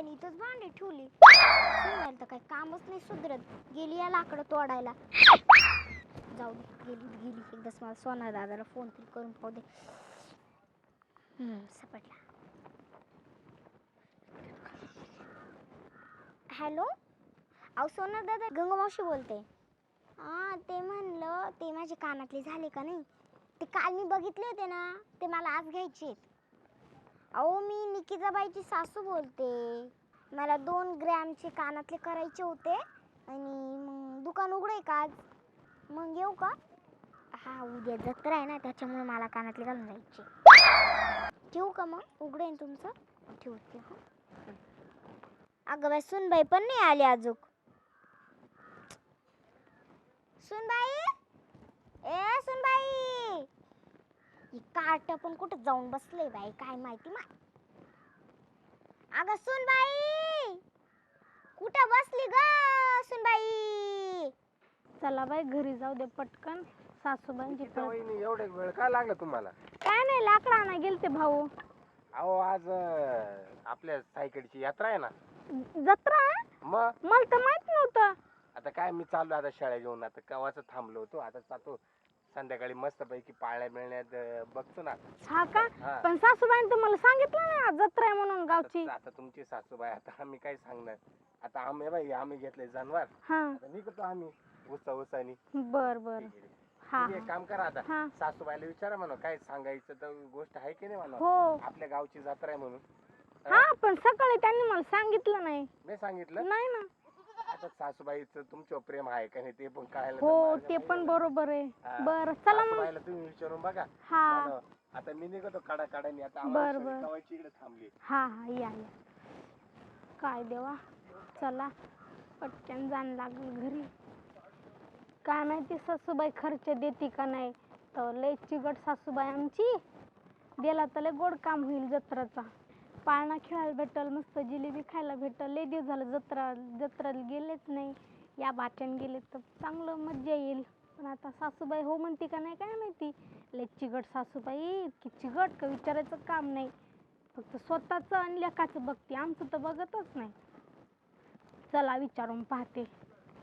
बाईने इथंच भांडी ठेवली. तर काही कामच नाही सुधरत. गेली या लाकडं तोडायला. जाऊ दे गेली गेली. एकदाच मला सोना दादाला फोन तरी करून पाहू दे. सापडला. हॅलो? अहो सोना दादा गंगमावशी बोलते. हा ते म्हणलं ते माझे कानातले झाले का नाही? ते काल मी बघितले होते ना ते मला आज घ्यायचे आहेत. अहो मी निकिताबाईची सासू बोलते. मला दोन ग्रॅमचे कानातले करायचे होते. आणि मग दुकान उघडं आहे का आज? मग येऊ का? हा उद्या जत्रा आहे ना त्याच्यामुळे मला कानातले घालून जायचे. ठेवू का मग? उघडं आहे तुमचं. ठेवते अगं बाई सुनबाई पण नाही आली अजून. सुनबाई! ए सुनबाई! काट पण कुठं जाऊन बसले बाई काय माहिती मा अगं सुनबाई! कुठं बसली ग सुनबाई? चला बाई घरी जाऊ दे पटकन. सासूबाईंची परत- वहिनी एवढे वेळ काय लागला तुम्हाला? काय नाही लाकडं आणा गेलते भाऊ. अहो आज अं, आपल्या सायकडची यात्रा आहे ना. जत्रा? आहे? मग? मला तर माहीत नव्हतं. आता काय मी चाललो आता शाळा घेऊन आता कवाच थांबलो होतो. आता जातो संध्याकाळी मस्त पैकी पाळण्या मिळण्यात अं, बघतो ना. हा का? हा. पण सासूबाईंनी तर मला सांगितलं नाही आज जत्रा आहे म्हणून गावची. आता आता तुमची सासूबाई आता आम्ही काय सांगणार? आता आम्ही बाई आम्ही घेतले जनावर. हा. आता निघतो आम्ही उसा उसानी बर. बर हा तुम्ही एक काम करा आता. सासूबाईला विचारा म्हणा काय सांगायचं तर गोष्ट आहे की नाही म्हणा. हो. आपल्या गावची जत्रा आहे म्हणून. हा पण सकाळी त्यांनी मला सांगितलं नाही. नाही सांगितलं? नाही ना. आता सासूबाईचं तुमच्यावर प्रेम आहे का नाही ते पण कळायला हो ते पण. बरोबर आहे. बर चला मग. सासूबाईला तुम्ही विचारून बघा. हा. मला आता मी निघतो काढा काढानी आता आम्हाला बर, बर. इकडे थांबली. हा हा या या. काय देवा? चला. पटकन जाण लागल घरी. काय माहिती सासूबाई खर्च देते का नाही. तर लय चिकट सासूबाई आमची. दिला तर लय गोड काम होईल जत्राचा. पाळणा खेळायला भेटल मस्त जिलेबी खायला भेटल. लय दिवस झालं जत्रा जत्राला गेलेच नाही. या बाट्यान गेले तर चांगलं मज्जा येईल. पण आता सासूबाई हो म्हणते का नाही काय माहिती. लय चिकट सासूबाई इतकी चिकट का विचारायचं काम नाही. फक्त स्वतःचं आणि लेखाचं बघते. आमचं तर बघतच नाही. चला विचारून पाहते.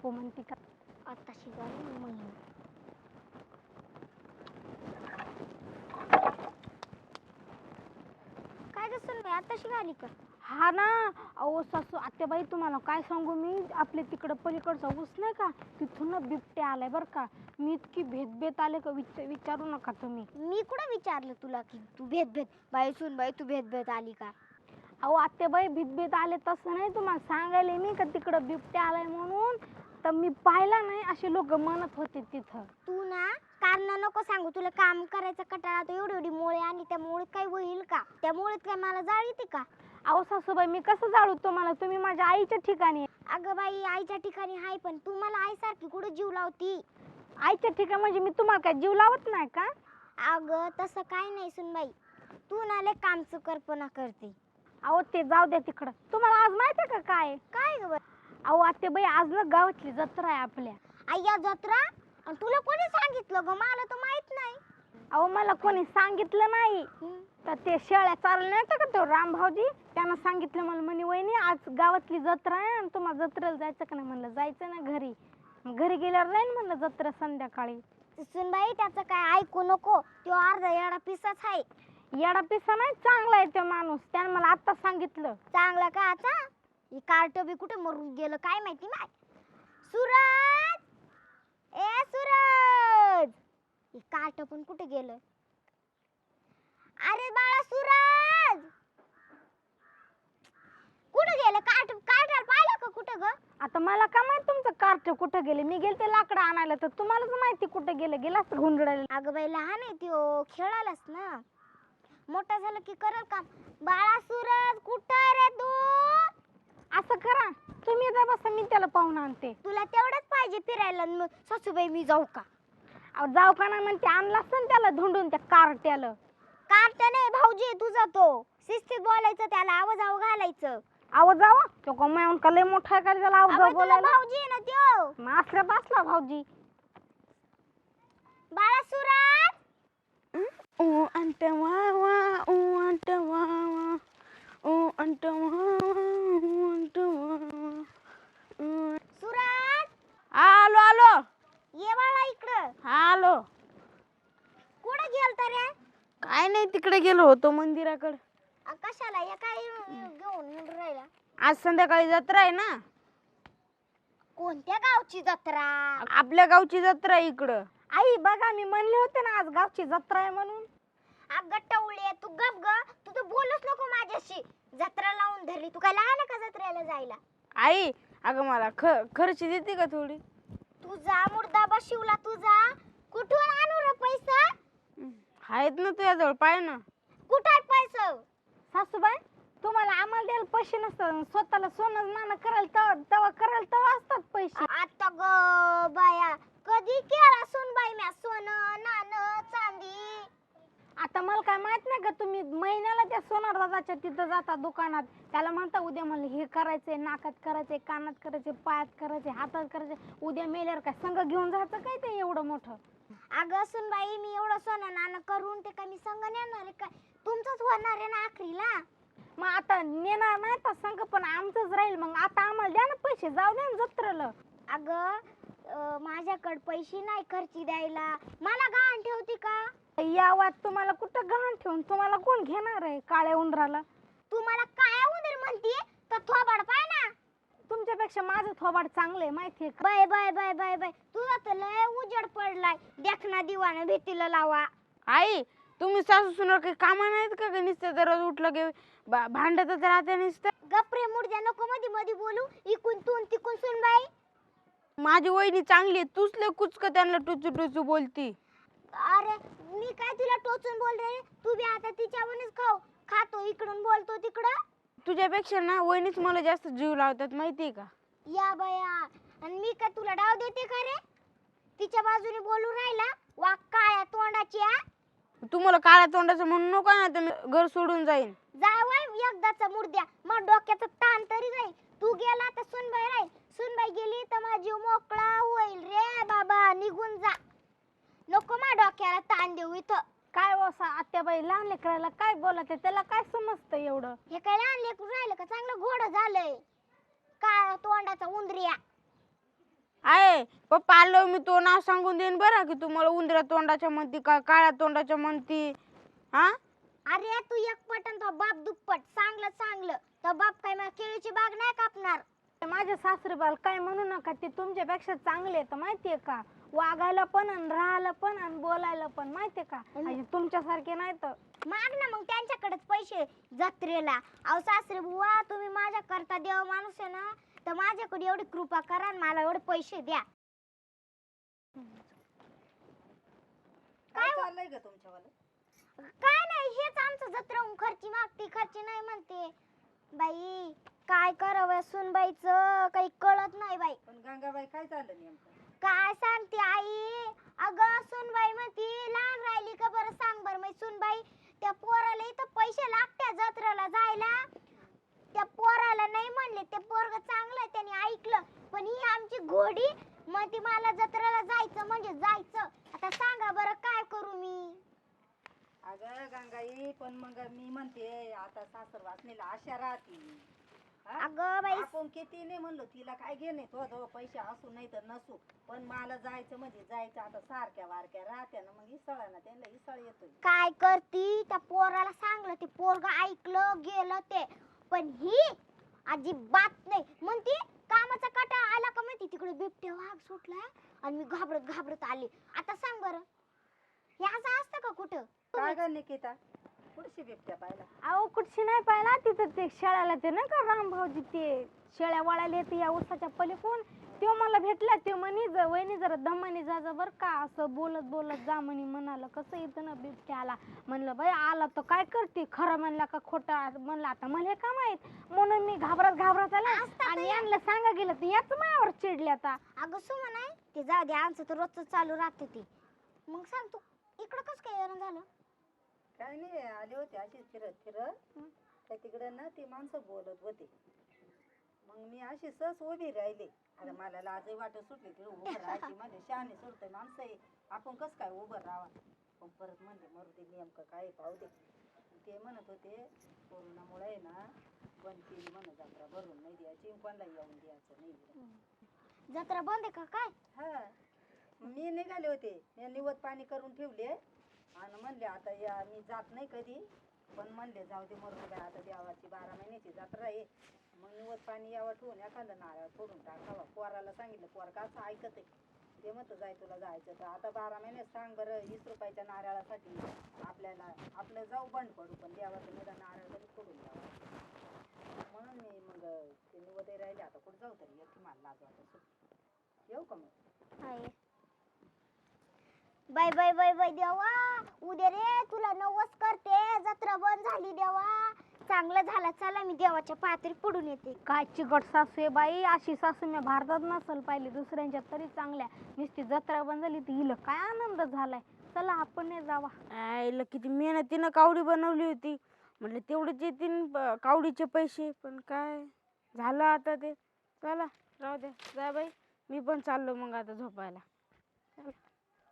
हो म्हणते का? आताशी झाली महिना काय ग सुनबाई आताशी घाली का? हा ना. अहो सासू आत्याबाई तुम्हाला काय सांगू मी? आपल्या तिकडं पलीकडचा ऊस नाही का? तिथून ना बिबटे आलाय बरं का. मी इतकी भेदभेद आले का विच विचारू नका तुम्ही. मी कुठं विचारलं तुला की तू भेद भेद बाई सुनबाई तू भेद भेद आली का? अहो आत्याबाई भेदभेद आले तसं नाही तुम्हाला सांगायला मी का तिकडं बिबटे आलाय म्हणून? तर मी पाहिला नाही असे लोक म्हणत होते तिथं. तू ना कारण नको सांगू तुला काम करायचा कटाळा तर एवढी एवढी मोळे आणि त्या मोळीत काही होईल का? त्या मोळीत काय मला जाळ येते का? अहो सासूबाई मी कसं जाळू तुम्हाला? तुम्ही माझ्या आईच्या ठिकाणी आहे. अगं बाई आईच्या ठिकाणी हाय पण तू मला आईसारखी कुठं जीव लावती? आईच्या ठिकाणी म्हणजे मी तुम्हाला काय जीव लावत नाही का? अगं तसं काय नाही सुनबाई. तू ना लय कामचं कल्पना करते. अहो ते जाऊ द्या तिकडं. तुम्हाला आज माहिती आहे का काय? काय ग बाई? अहो आत्याबाई आज ना गावातली जत्रा आहे आपल्या. आई या जत्रा? आणि तुला कोणी सांगितलं ग? मला तर माहीत नाही. अहो मला कोणी सांगितलं नाही. हम्म. तर ते शेळ्या चालल्या नाही का तो राम भाऊजी? त्यानं सांगितलं मला म्हणे वहिनी आज गावातली जत्रा आहे आणि तुम्हाला जत्रेला जायचं का नाही? म्हणलं जायचं ना घरी. मग घरी गेल्यावर जाईन म्हणलं जत्रा संध्याकाळी. सुनबाई त्याचं काय ऐकू नको. तो अर्धा येडा पिसाच आहे. येडा पिसा नाही चांगला आहे तो माणूस. त्यानं मला आता सांगितलं. चांगला का आता? ही कार्ट बी कुठे मरून गेलं काय माहिती माय? सूरज! ए सूरज! ही कार्ट पण कुठे गेलं? अरे बाळा सूरज! कुठे गेलं? कार्ट कार्टाला पाहिलं का कुठं ग? आता मला का माहीत तुमचं कार्ट कुठं गेले? मी गेलते लाकडं आणायला तर तुम्हालाच माहिती कुठं गेलं? गेला असतं गुंडळायला अगं बाई लहान आहे त्यो खेळालाच ना? मोठा झालं की करल काम. बाळा सूरज कुठं रे तू? असं करा. तुम्ही जा बसा मी त्याला पाहून आणते. तुला तेवढंच पाहिजे फिरायला आणि मग सासूबाई मी जाऊ का? अहो, जाऊ का नाही म्हणते. आणला असतं ना त्याला धुंडून त्या कार्ट्याला. कार्ट नाही भाऊजी तुझा तो. शिस्तीत बोलायचं त्याला आवाज आव घालायचं. आवाज जावा तो कमावून का लय मोठा आहे का रे त्याला आवाज तुला बोलायला? भाऊजी आहे ना त्यो? असला बसला भाऊजी. बाळा सुराज! ओ अंट वा वा ओ अंट वा वा ओ अंट वा वा ओ अंट वा वा सुराज? हा आलो आलो. ये बाळा इकडं. हा आलो. कुठं गेलता रे? काय नाही तिकडे गेलो होतो मंदिराकडे. आ, कशाला? या काय घेऊन राहिला? आज संध्याकाळी जत्रा आहे ना? कोणत्या गावची जत्रा? आपल्या गावची जत्रा इकडं. आई बघा मी म्हणले होते ना आज गावची जत्रा आहे म्हणून. अगं टवळे तू गप ग. तू तर बोलूच नको माझ्याशी. जत्रा लावून धरली. तू काय लहान आहे का जत्रेला जायला? आई अगं मला ख खर्च देते का थोडी? तुझा मुर्दाबा शिवला तुझा कुठून आणू रे पैसा? आहेत ना तुझ्याजवळ पाय ना. कुठं आहे पैसा? सासूबाई तुम्हाला आम्हाला द्यायला पैसे नसतात. स्वतःला सोनं नाणं करायला तवा तवा करायला तवा असतात पैसे. आता ग बाया कधी केला सुनबाई म्या सोनं नाणं चांदी आता मला काय माहीत नाही का तुम्ही महिन्याला त्या सोनार दादाच्या तिथं जाता दुकानात. त्याला म्हणता उद्या मला हे करायचंय नाकात करायचंय कानात करायचंय पायात करायचंय हातात करायचंय. उद्या मेल्यावर काय संघ घेऊन जायचं काय ते एवढं मोठं? अगं सुनबाई मी एवढं सोनं नाणं करून ते काय मी संग नेणार आहे काय तुमचंच होणार आहे ना आखरीला? मग आता नेणार नाही तर संघ पण आमचंच राहील. मग आता आम्हाला द्या ना पैसे जाऊ द्या ना जत्रेला. अगं माझ्याकडे पैसे नाही खर्ची द्यायला. मला गहाण ठेवती का? या वाद तुम्हाला कुठं गहाण ठेवून? तुम्हाला कोण घेणार आहे काळ्या उंदराला? तू मला काय उदर म्हणतीये तर थोबाड पाय ना. तुमच्यापेक्षा माझं थोबाड चांगलं आहे माहितीये का? Bye bye bye bye bye. तुझा तर लय उजड पडलाय. देखना दिवानं भीतीला लावा. आई तुम्ही सासू सुनार काही कामा नाहीत का ग? नुसतं दररोज उठलं की भा- भांडतच राहते नुसतं. गप्रे मुडद्या नको मध्ये मध्ये बोलू. इकून तून तिकून सुन बाई. माझी वहिनी चांगली आहे तूच लय कुचक त्यांना टुचू टुचू बोलती. अरे मी काय तिला टोचून बोल रे? तू बी आता तिच्यावरच खाऊ. खातो इकडून बोलतो तिकडं. तुझ्यापेक्षा ना वहिनीच मला जास्त जीव लावतात माहितीये का? या बया. आणि मी काय तुला डाव देते का रे? तिच्या बाजूने बोलू राहिला वाघ काळ्या तोंडाची आ? तुम्हाला काळ्या तोंडाचं म्हणून नको ना तर मी घर सोडून जाईन. जावय एकदाचा मुर्द्या मग डोक्याचा ताण तरी जाईल. तू गेला तर सुनबाई राहील. सुनबाई गेली तर माझा जीव मोकळा होईल रे बाबा. निघून जा. नको मा डोक्याला ताण देऊ इथं. काय वसा आत्याबाई लहान लेकराला काय बोलत त्याला काय समजतं एवढं? हे काय लहान लेकरू राहिलं का? चांगलं घोड झालंय. काय तोंडाचा उंदरिया आहे. पप्पा आलो मी तो नाव सांगून देईन बरं की तुम्हाला उंदऱ्या तोंडाच्या म्हणती का काळ्या तोंडाच्या म्हणती. हा? अरे तू एक पटन तो बाप दुप्पट. चांगलं चांगलं. तो बाप काय मग केळीची बाग नाही कापणार. माझ्या सासरेबाल काय म्हणू नका ते तुमच्यापेक्षा चांगले आहेत माहितीये का? वागायला पण आणि राहायला पण आणि बोलायला पण माहितीये का? आणि तुमच्यासारखे नाही तर. माग ना मग त्यांच्याकडेच पैसे जत्रेला. अहो सासरे बुवा तुम्ही माझ्या करता देव माणूस आहे ना तर माझ्याकडे एवढी कृपा करा आणि मला एवढे पैसे द्या. काय चाललंय ग तुमच्यावालं? काय नाही हेच आमचं जत्रा खर्ची मागती खर्ची नाही म्हणते. बाई काय करावं सुनबाईचं? काही कळत नाही बाई पण गंगाबाई काय चाललं नेमकं काय सांगते आई अगं सुनबाई म्हणती लहान राहिली का बरं सांग बरं मी सुनबाई त्या पोराला इथं पैसे लागत्या जत्रेला जायला त्या पोराला नाही म्हणले ते पोरग चांगलं आहे, त्याने ऐकलं पण ही आमची घोडी मग ती मला जत्रेला जायचं म्हणजे जायचं आता सांगा बरं काय करू मी अगं पण मग मी म्हणते आता सासर वाचणीला आशा राहती. हा? अगं बाई. आपण किती नाही म्हणलो तिला काय घेणे तो जवळ पैसे असू नाही तर नसू. पण मला जायचं म्हणजे जायचं आता सारख्या वारक्या राहत्या ना मग इसळ ना त्यांना इसळ येतोय. काय करती? त्या पोराला सांगलं ते पोरग ऐकलं गेलं ते. पण ही अजिबात नाही. म्हणती कामाचा काटा आला का माहिती? तिकडे बिबट्या वाघ सुटलाय आणि मी घाबरत घाबरत आली. आता सांग बरं. हे असं असतं का कुठं? काय ग निकिता? पुढशी बिबट्या पाहिला. अहो कुठशी नाही पाहिला. तिथं ते शेळ्याला ते ना का रामभाऊजी ते शेळ्या वळाले ते या उसाच्या पलीकडून. तो मला भेटला ते म्हणी ज वहिनी जरा दमाने जा जा बर का. असं बोलत बोलत जा म्हणे म्हणाला कसं येतं ना बिबट्या आला? म्हणलं बाई आला तर काय करते? खरं म्हणला का खोटं? म्हणलं आता मला हे का माहीत? म्हणून मी घाबरत घाबरत आला. आणि यांना सांगा गेलं तर याच मायावर चिडले आता. अगं सुमन आहे ते जाऊ दे आमचं तर रोजच चालू राहते ती. मग सांग तू इकडं कसं काय येणं झालं? काय नाही आले होते अशी फिरत फिरत. त्या तिकडे ना ती माणसं बोलत होते. मग मी अशी सहज उभी राहिली. अरे मला लाजही वाटत सुटली तिकडे उभं राहायची म्हणजे शहाणी सुटते माणसं आहे. आपण कसं काय उभं राहावं? पण परत म्हणले मरू दे नेमकं काय पाहू दे. ते म्हणत होते कोरोनामुळे आहे ना बंद केली म्हणत जत्रा भरून नाही द्यायची कोणाला येऊन द्यायचं नाही जत्रा बंद आहे का? काय? हा. मी निघाले होते. मी निवत पाणी करून ठेवले. आणि म्हणले आता या मी जात नाही कधी. पण म्हणले जाऊ दे मरू बाय आता देवाची बारा महिन्याची जात्रा आहे मग निवत पाणी यावं ठेवून एखादं नारळ फोडून टाकावा. पोराला सांगितलं पोर का असं ऐकत आहे ते म्हणतं जाय तुला जायचं तर आता बारा महिने सांग बरं वीस रुपयाच्या नारळासाठी आपल्याला आपलं जाऊ बंड पडू पण देवाचं निदान नारळ तरी फोडून द्यावा. म्हणून मी मग ते निवत राहिले आता कुठं जाऊ तरी? एक मला लाज वाटत येऊ का मग? बाय बाय बाय बाय देवा. उद्या रे तुला नवस करते. जत्रा बंद झाली देवा. चांगलं झालं चला मी देवाच्या पातळी पडून येते. काय चिकट सासू आहे बाई अशी सासू मी भारतात नसल पाहिली दुसऱ्यांच्या तरी चांगल्या. नुसती जत्रा बंद झाली तर हिला काय आनंद झालाय? चला आपण नाही जावा. आईला किती मेहनतीनं कावडी बनवली होती. म्हटलं तेवढेच येतील प- कावडीचे पैसे. पण काय झालं आता ते? चला राहू द्या. जा बाई मी पण चाललो मग आता झोपायला.